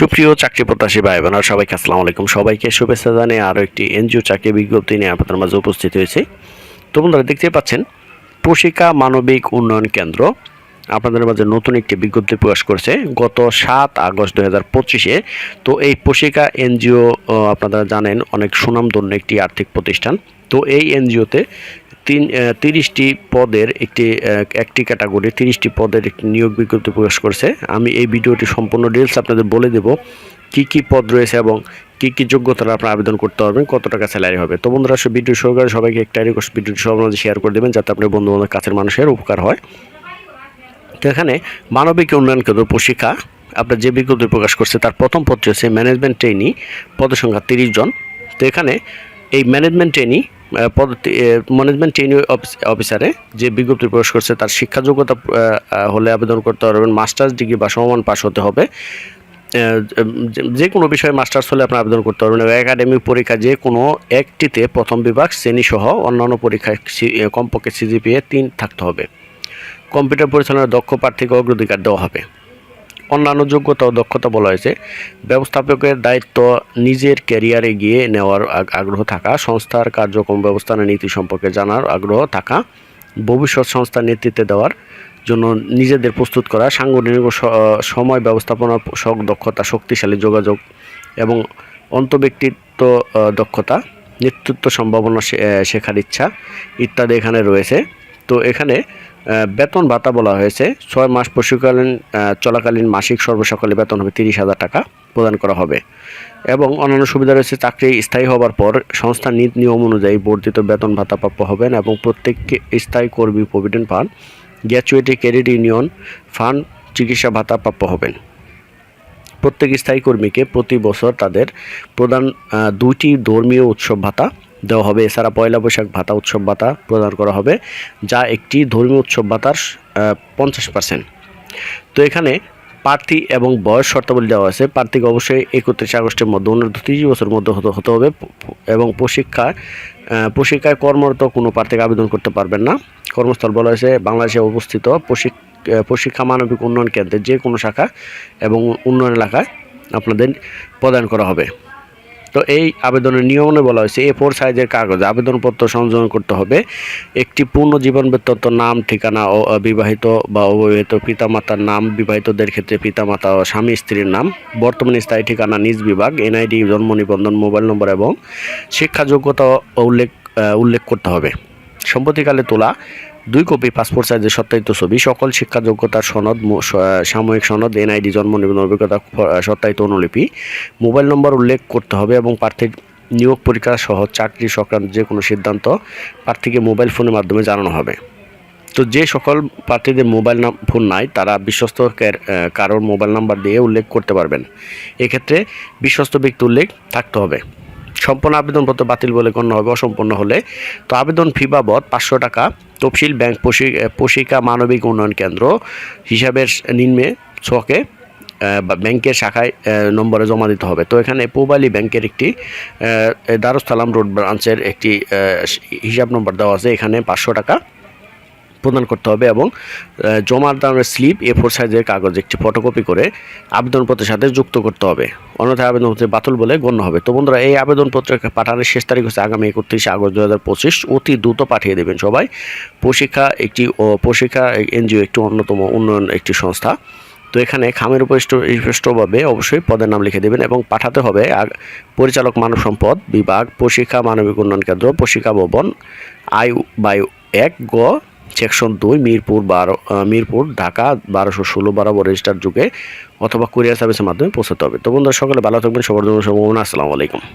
সুপ্রিয় চাকরি প্রত্যাশী ভাই বোনেরা সবাইকে আসসালামু আলাইকুম। সবাইকে শুভেচ্ছা জানিয়ে আরও একটি এনজিও চাকরি বিজ্ঞপ্তি নিয়ে আপনাদের মাঝে উপস্থিত হয়েছে। তো বন্ধুরা দেখতে পাচ্ছেন প্রশিকা মানবিক উন্নয়ন কেন্দ্র আপনাদের মাঝে নতুন একটি বিজ্ঞপ্তি প্রকাশ করেছে গত সাত আগস্ট দু হাজার পঁচিশে। তো এই প্রশিকা এনজিও আপনারা জানেন, অনেক সুনামধন্য একটি আর্থিক প্রতিষ্ঠান। তো এই এনজিওতে তিন তিরিশটি পদের একটি একটি ক্যাটাগরি, তিরিশটি পদের একটি নিয়োগ বিজ্ঞপ্তি প্রকাশ করছে। আমি এই ভিডিওটি সম্পূর্ণ ডিটেলস আপনাদের বলে দেব, কি কি পদ রয়েছে এবং কি কি যোগ্যতার আপনারা আবেদন করতে পারবেন, কত টাকা স্যালারি হবে। তো বন্ধুরা সব ভিডিও সহকারে সবাইকে একটা রিকোয়েস্ট ভিডিওটি সবার মাঝে শেয়ার করে দেবেন, যাতে আপনার বন্ধু বান্ধব কাছের মানুষের উপকার হয়। তো এখানে মানবিক উন্নয়ন কেন্দ্র প্রশিক্ষা, আপনার যে বিজ্ঞপ্তি প্রকাশ করছে, তার প্রথম পদটি হচ্ছে ম্যানেজমেন্ট ট্রেনি পদসংখ্যা তিরিশ জন। তো এখানে এই ম্যানেজমেন্ট ট্রেনি পদ ম্যানেজমেন্ট ট্রেনি অফিসারে যে বিজ্ঞপ্তি প্রকাশ করছে, তার শিক্ষা যোগ্যতা হলে আবেদন করতে পারবেন মাস্টার্স ডিগ্রি বা সমমান পাস হতে হবে। যে- কোনো বিষয়ে মাস্টার্স হলে আপনি আবেদন করতে পারবেন একাডেমিক পরীক্ষা যে কোনো একটিতে প্রথম বিভাগ শ্রেণি সহ অন্যান্য পরীক্ষায় কমপক্ষে সিজিপিএ তিন থাকতে হবে। কম্পিউটার পরিচালনার দক্ষ প্রার্থীকে অগ্রাধিকার দেওয়া হবে। অন্যান্য যোগ্যতা ও দক্ষতা বলা হয়েছে। ব্যবস্থাপকের দায়িত্ব নিজের ক্যারিয়ারে গিয়ে নেওয়ার আগ্রহ থাকা সংস্থার কার্যক্রম ব্যবস্থানের নীতি সম্পর্কে জানার আগ্রহ থাকা ভবিষ্যৎ সংস্থার নেতৃত্বে দেওয়ার জন্য নিজেদের প্রস্তুত করা সাংগঠনিক সময় ব্যবস্থাপনা দক্ষতা শক্তিশালী যোগাযোগ এবং অন্তর্ব্যক্তিত্ব আহ, দক্ষতা নেতৃত্ব সম্ভাবনা শেখার ইচ্ছা ইত্যাদি এখানে রয়েছে। তো এখানে বেতন ভাতা বলা হয়েছে। ছয় মাস পশুকালীন চলাকালীন মাসিক সর্বসকালে বেতন হবে তিরিশ হাজার টাকা প্রদান করা হবে। এবং অন্যান্য সুবিধা রয়েছে চাকরি স্থায়ী হবার পর সংস্থার নীতি নিয়ম অনুযায়ী বর্ধিত বেতন ভাতা প্রাপ্য হবেন এবং প্রত্যেককে স্থায়ী কর্মী provident fund gratuity credit union fund চিকিৎসা ভাতা প্রাপ্য হবেন। প্রত্যেক স্থায়ী কর্মীকে প্রতি বছর তাদের প্রদান আহ, দুইটি ধর্মীয় উৎসব ভাতা দেওয়া হবে। এছাড়া পয়লা বৈশাখ ভাতা উৎসব ভাতা প্রদান করা হবে যা একটি ধর্মীয় উৎসব ভাতার পঞ্চাশ পার্সেন্ট তো এখানে প্রার্থী এবং বয়স শর্তাবলী দেওয়া আছে। প্রার্থীকে অবশ্যই একত্রিশ আগস্টের মধ্যে অনূর্ধ্ব তিরিশ বছরের মধ্যে হতে হতে হবে। এবং প্রশিক্ষায় আহ, প্রশিক্ষায় কর্মরত কোনো প্রার্থীকে আবেদন করতে পারবেন না। কর্মস্থল বলা হয়েছে বাংলাদেশে অবস্থিত প্রশিক- প্রশিক্ষা মানবিক উন্নয়ন কেন্দ্রের যে কোনো শাখা এবং উন্নয়ন এলাকায় আপনাদের প্রদান করা হবে। তো এই আবেদনের নিয়মনে বলা হয়েছে এ ফোর সাইজের কাগজে আবেদনপত্র সংযোজন করতে হবে। একটি পূর্ণ জীবন বৃত্তান্ত নাম, ঠিকানা ও বিবাহিত বা অবিবাহিত পিতামাতার নাম, বিবাহিতদের ক্ষেত্রে পিতামাতা ও স্বামী স্ত্রীর নাম, বর্তমানে স্থায়ী ঠিকানা নিজ বিভাগ এনআইডি জন্ম নিবন্ধন, মোবাইল নম্বর এবং শিক্ষা যোগ্যতা উল্লেখ উল্লেখ করতে হবে। সম্প্রতিকালে তোলা দুই কপি পাসপোর্ট সাইজের সত্যায়িত ছবি, সকল শিক্ষা যোগ্যতার সনদ সাময়িক সনদ, এনআইডি, জন্ম নিবন্ধন, অভিজ্ঞতা সত্যায়িত অনুলিপি। মোবাইল নম্বর উল্লেখ করতে হবে এবং প্রার্থীর নিয়োগ পরীক্ষা সহ চাকরি সংক্রান্ত যে কোনো সিদ্ধান্ত প্রার্থীকে মোবাইল ফোনের মাধ্যমে জানানো হবে। তো যে সকল প্রার্থীদের মোবাইল ফোন নাই, তারা বিশ্বস্ত কার- কারোর মোবাইল নাম্বার দিয়ে উল্লেখ করতে পারবেন। এক্ষেত্রে বিশ্বস্ত ব্যক্তি উল্লেখ থাকতে হবে। সম্পূর্ণ আবেদনপত্র বাতিল বলে গণ্য হবে, অসম্পূর্ণ হলে। তো আবেদন ফি বাবদ পাঁচশো টাকা, তফসিল ব্যাংক পোষিকা মানবিক উন্নয়ন কেন্দ্র হিসাবের নিম্নে ছকে ব্যাংকের শাখায় নম্বরে জমা দিতে হবে। তো এখানে পূবালি ব্যাংকের একটি দারুস্তালাম রোড ব্রাঞ্চের একটি হিসাব নম্বর দেওয়া আছে। এখানে পাঁচশো টাকা প্রদান করতে হবে এবং জমার দামের স্লিপ এ ফোর সাইজের কাগজ একটি ফটোকপি করে আবেদনপত্রের সাথে যুক্ত করতে হবে। অন্যথায় আবেদনপত্রে বাতিল বলে গণ্য হবে। তো বন্ধুরা, এই আবেদনপত্র পাঠানোর শেষ তারিখ হচ্ছে আগামী একত্রিশে আগস্ট দু হাজার পঁচিশ। অতি দ্রুত পাঠিয়ে দেবেন সবাই। প্রশিক্ষা একটি প্রশিক্ষা এনজিও একটি অন্যতম উন্নয়ন একটি সংস্থা। তো এখানে খামের উপর স্পষ্টভাবে অবশ্যই পদের নাম লিখে দেবেন এবং পাঠাতে হবে পরিচালক মানব সম্পদ বিভাগ, প্রশিক্ষা মানবিক উন্নয়ন কেন্দ্র, প্রশিক্ষা ভবন আই বাই এক, গ সেকশন দুই, মিরপুর বারো মিরপুর, ঢাকা, বারোশো ষোলো বরাবর রেজিস্টার যুগে অথবা কুরিয়ার সার্ভিসের মাধ্যমে পৌঁছাতে হবে। তো বন্ধুরা, সকলে ভালো থাকবেন, সবার জন্য শুভকামনা, আসসালামু আলাইকুম।